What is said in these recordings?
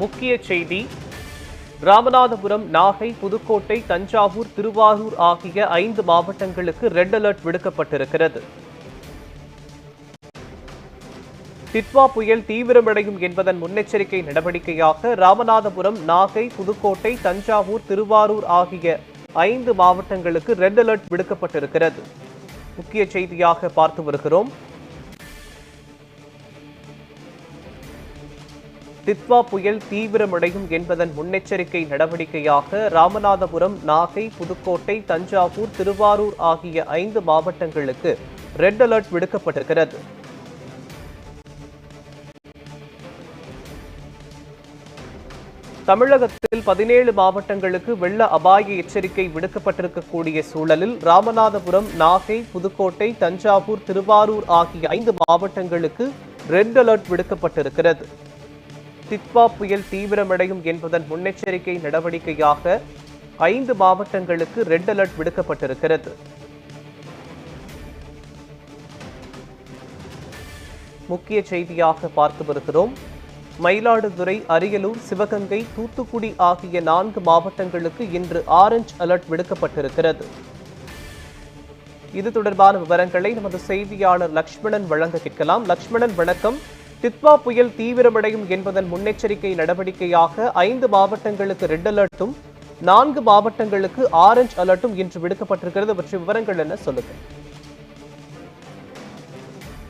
முக்கிய செய்தி. ராமநாதபுரம் நாகை புதுக்கோட்டை தஞ்சாவூர் திருவாரூர் ஆகிய ஐந்து மாவட்டங்களுக்கு ரெட் அலர்ட் விடுக்கப்பட்டிருக்கிறது. டிட்வா புயல் தீவிரமடையும் என்பதன் முன்னெச்சரிக்கை நடவடிக்கையாக ராமநாதபுரம் நாகை புதுக்கோட்டை தஞ்சாவூர் திருவாரூர் ஆகிய ஐந்து மாவட்டங்களுக்கு ரெட் அலர்ட் விடுக்கப்பட்டிருக்கிறது. முக்கிய செய்தியாக பார்த்து வருகிறோம். தித்வா புயல் தீவிரமடையும் என்பதன் முன்னெச்சரிக்கை நடவடிக்கையாக ராமநாதபுரம் நாகை புதுக்கோட்டை தஞ்சாவூர் திருவாரூர் ஆகிய ஐந்து மாவட்டங்களுக்கு ரெட் அலர்ட் விடுக்கப்பட்டிருக்கிறது. தமிழகத்தில் பதினேழு மாவட்டங்களுக்கு வெள்ள அபாய எச்சரிக்கை விடுக்கப்பட்டிருக்கக்கூடிய சூழலில் ராமநாதபுரம் நாகை புதுக்கோட்டை தஞ்சாவூர் திருவாரூர் ஆகிய ஐந்து மாவட்டங்களுக்கு ரெட் அலர்ட் விடுக்கப்பட்டிருக்கிறது. தித்வா புயல் தீவிரமடையும் என்பதன் முன்னெச்சரிக்கை நடவடிக்கையாக ஐந்து மாவட்டங்களுக்கு ரெட் அலர்ட் விடுக்கப்பட்டிருக்கிறது. முக்கிய செய்தியாக பார்த்து வருகிறோம். மயிலாடுதுறை அரியலூர் சிவகங்கை தூத்துக்குடி ஆகிய நான்கு மாவட்டங்களுக்கு இன்று ஆரஞ்ச் அலர்ட் விடுக்கப்பட்டிருக்கிறது. இது தொடர்பான விவரங்களை நமது செய்தியாளர் லக்ஷ்மணன் வழங்க கேட்கலாம். லக்ஷ்மணன் வணக்கம். டித்வா புயல் தீவிரமடையும் என்பதன் முன்னெச்சரிக்கை நடவடிக்கையாக ஐந்து மாவட்டங்களுக்கு ரெட் அலர்ட்டும் நான்கு மாவட்டங்களுக்கு ஆரஞ்ச் அலர்ட்டும் இன்று விடுக்கப்பட்டிருக்கிறது. பற்றிய விவரங்கள் என்ன சொல்லுங்க.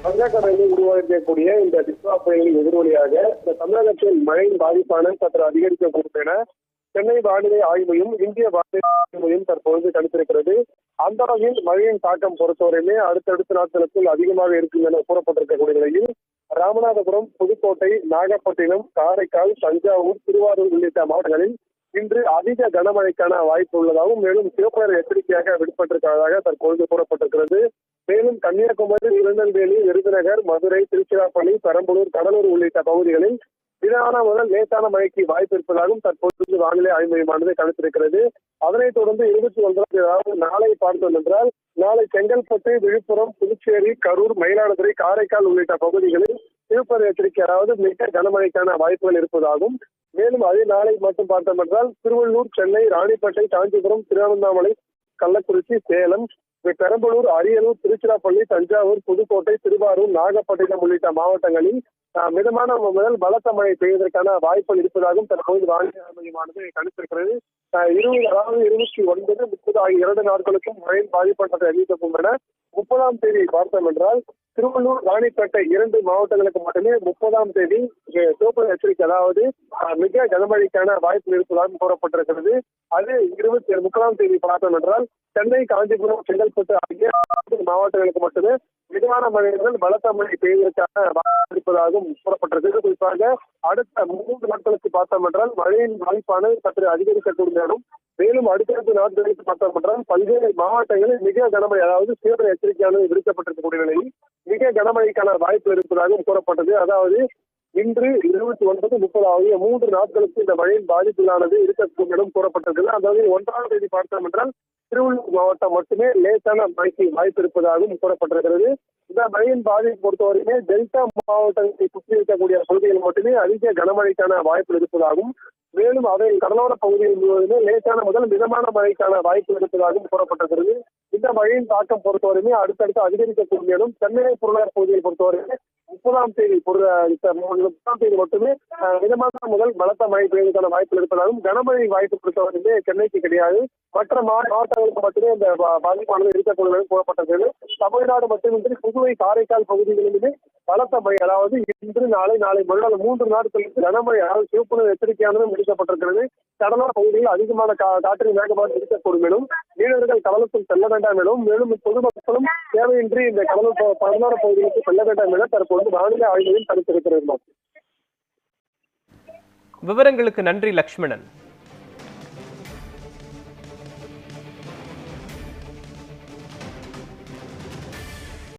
வங்கக்கடலில் உருவாக்கக்கூடிய இந்த தித்வா புயலின் எதிரொலியாக இந்த தமிழகத்தில் மழையின் பாதிப்பான சற்று அதிகரிக்கக்கூடும் என சென்னை வானிலை ஆய்வு மையம் இந்திய வானிலை ஆய்வு மையம் தற்பொழுது கணித்திருக்கிறது. அந்த வகையில் மழையின் தாக்கம் பொறுத்தவரையிலே அடுத்தடுத்த நாட்களுக்குள் அதிகமாக இருக்கும் என கூறப்பட்டிருக்கக்கூடிய நிலையில் ராமநாதபுரம் புதுக்கோட்டை நாகப்பட்டினம் காரைக்கால் தஞ்சாவூர் திருவாரூர் உள்ளிட்ட மாவட்டங்களில் இன்று அதிக கனமழைக்கான வாய்ப்பு உள்ளதாகவும் மேலும் சிவப்பு எச்சரிக்கையாக விடுபட்டிருக்கிறதாக தற்பொழுது கூறப்பட்டிருக்கிறது. மேலும் கன்னியாகுமரி திருநெல்வேலி விருதுநகர் மதுரை திருச்சிராப்பள்ளி பெரம்பலூர் கடலூர் உள்ளிட்ட பகுதிகளில் மிதமான முதல் லேசான மழைக்கு வாய்ப்பு இருப்பதாகவும் தற்போது வானிலை ஆய்வு மையமானது கணித்திருக்கிறது. அதனைத் தொடர்ந்து இருபத்தி ஒன்றாம் தேதி அதாவது நாளை பார்த்தோம் என்றால் நாளை செங்கல்பட்டு விழுப்புரம் புதுச்சேரி கரூர் மயிலாடுதுறை காரைக்கால் உள்ளிட்ட பகுதிகளில் சிவப்பு எச்சரிக்கை அதாவது மிக கனமழைக்கான வாய்ப்புகள் இருப்பதாகவும் மேலும் அதே நாளை மட்டும் பார்த்தோம் என்றால் திருவள்ளூர் சென்னை ராணிப்பேட்டை காஞ்சிபுரம் திருவண்ணாமலை கள்ளக்குறிச்சி சேலம் பெரம்பலூர் அரியலூர் திருச்சிராப்பள்ளி தஞ்சாவூர் புதுக்கோட்டை திருவாரூர் நாகப்பட்டினம் உள்ளிட்ட மாவட்டங்களில் மிதமான முதல் பலத்த மழை பெய்வதற்கான வாய்ப்புகள் இருப்பதாகவும் தற்போது வானிலை மையமானது கணித்திருக்கிறது. ஆஹ், இருபது அதாவது இருபத்தி ஒன்பது முப்பது ஆகிய இரண்டு நாட்களுக்கும் மழையின் பாதிப்பட்டதை அறிவிக்கப்படும் என முப்பதாம் தேதி பார்த்தோம் என்றால் திருவள்ளூர் ராணிப்பேட்டை இரண்டு மாவட்டங்களுக்கு மட்டுமே முப்பதாம் தேதி அஹ், சிவப்பு எச்சரிக்கை அதாவது மிக கனமழைக்கான வாய்ப்பு இருப்பதாக கூறப்பட்டிருக்கிறது. அது இருபத்தி முப்பதாம் தேதி பார்த்தோம் என்றால் சென்னை காஞ்சிபுரம் செங்கல்பட்டு ஆகிய மாவட்டங்களுக்கு மட்டுமே மிதமான மழையுடன் பலத்த மழை பெய்வதற்கான வாய்ப்பு இருப்பதாகவும் கூறப்பட்டிருக்கிறது. குறிப்பாக அடுத்த மூன்று நாட்களுக்கு பார்த்தோம் என்றால் மழையின் வாய்ப்பானது சற்று அதிகரிக்கக்கூடும் எனவும் மேலும் அடுத்தடுத்த நாட்களுக்கு பார்த்தோம் என்றால் பல்வேறு மாவட்டங்களில் மிக கனமழை அதாவது தீவிர எச்சரிக்கையானது விடுக்கப்பட்டிருக்கக்கூடிய நிலையில் மிக கனமழைக்கான வாய்ப்பு இருப்பதாகவும் கூறப்பட்டது. அதாவது இன்று இருபத்தி ஒன்பது முப்பது ஆகிய மூன்று நாட்களுக்கு இந்த மழையின் பாதிப்புகளானது இருக்கக்கூடும் எனவும் கூறப்பட்டிருக்கிறது. அதாவது ஒன்றாம் தேதி பார்த்தோம் என்றால் திருவள்ளூர் மாவட்டம் மட்டுமே லேசான மழைக்கு வாய்ப்பு இருப்பதாகவும் கூறப்பட்டிருக்கிறது. இந்த மழையின் பாதிப்பு பொறுத்தவரையுமே டெல்டா மாவட்டத்தை சுற்றி இருக்கக்கூடிய பகுதிகள் மட்டுமே அதிக கனமழைக்கான வாய்ப்பு இருப்பதாகவும் மேலும் அதை கடலோர பகுதிகள் முழுவதுமே லேசான முதல் மிதமான மழைக்கான வாய்ப்பு இருப்பதாகவும் கூறப்பட்டிருக்கிறது. இந்த மழையின் தாக்கம் பொறுத்தவரையுமே அடுத்தடுத்து அதிகரிக்கக்கூடிய மேலும் சென்னை புறநகர் பகுதியை பொறுத்தவரையுமே முப்பதாம் தேதி முப்பதாம் தேதி மட்டுமே மிதமான முதல் பலத்த மழை பெய்வதற்கான வாய்ப்பு இருப்பதாகவும் கனமழை வாய்ப்பு பொறுத்தவரையுமே சென்னைக்கு கிடையாது. மற்ற மா- மாவட்டங்களுக்கு மட்டுமே இந்த பாதிப்பானது இருக்கக்கூடிய கூறப்பட்டது தமிழ்நாடு மட்டுமின்றி புதுவை காரைக்கால் பகுதிகளிலுமே பலத்த மழை. அதாவது இன்று நாளை நாளை மறுநாள் மூன்று நாட்களுக்கு கனமழை அதாவது சிவப்புணர் எச்சரிக்கையானதும் முடிக்கப்பட்டிருக்கிறது கடலோர பகுதியில் அதிகமான கா- காற்றின் வேகமாக இருக்கக்கூடும் மேலும் மீனவர்கள் கடலுக்குள் செல்ல வேண்டாம் எனவும் மேலும் பொதுமக்களும் தேவையின்றி இந்த கடலூர் கடலோர பகுதிகளுக்கு செல்ல வேண்டாம் என தற்போது வானிலை ஆய்வையும் தடுத்திருக்கிறது விவரங்களுக்கு நன்றி லக்ஷ்மணன்.